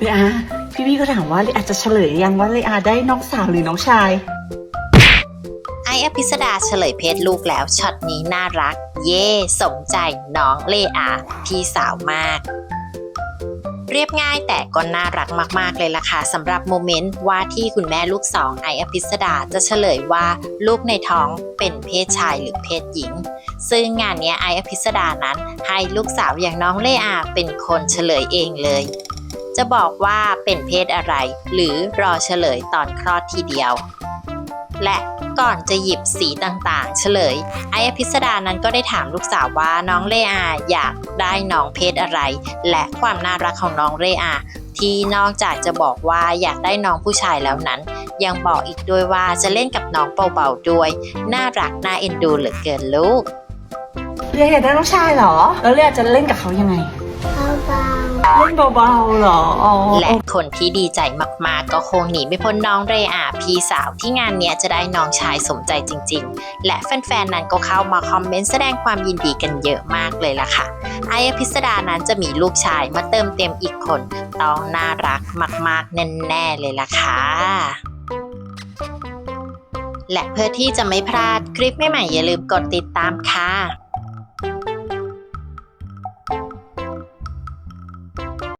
เลอาพี่พี่ก็ถามว่าเลอาจะเฉลยยังว่าเลอาได้น้องสาวหรือน้องชาย ไออภิสดาเฉลยเพศลูกแล้วช็อตนี้น่ารัก เย่สมใจน้องเลอาพี่สาวมาก เรียบง่ายแต่ก็น่ารักมาก ๆ เลยล่ะค่ะสำหรับโมเมนต์ว่าที่คุณแม่ลูกสองไออภิสดาจะเฉลยว่าลูกในท้องเป็นเพศชายหรือเพศหญิงซึ่งงานนี้ไออภิสดานั้นให้ลูกสาวอย่างน้องเลอาเป็นคนเฉลยเองเลย จะบอกว่าเป็นเพศอะไร หรือรอเฉลยตอนคลอดทีเดียว และก่อนจะหยิบสีต่างๆ เฉลย ไออภิสดานั้นก็ได้ถามลูกสาวว่าน้องเลอาอยากได้น้องเพศอะไร และความน่ารักของน้องเลอาที่นอกจากจะบอกว่าอยากได้น้องผู้ชายแล้วนั้น ยังบอกอีกด้วยว่าจะเล่นกับน้องเบาๆด้วย น่ารักน่าเอ็นดูเหลือเกินลูกเลอาอยากได้น้องชายเหรอ แล้วเลอาจะเล่นกับเขายังไง เบา เล่นเบาๆเหรออ๋อและคนที่ดีใจมากๆ ก็คงหนีไม่พ้นน้องเรอาพี่สาวที่งานเนี้ยจะได้น้องชายสมใจจริง ๆ และแฟนๆนั้นก็เข้ามาคอมเมนต์แสดงความยินดีกันเยอะมากเลยล่ะค่ะไออภิสดานั้นจะมีลูกชายมาเติมเต็มอีกคน ต้องน่ารักมากๆ แน่ๆเลยล่ะค่ะและเพื่อที่จะไม่พลาดคลิปใหม่ๆอย่าลืมกดติดตามค่ะ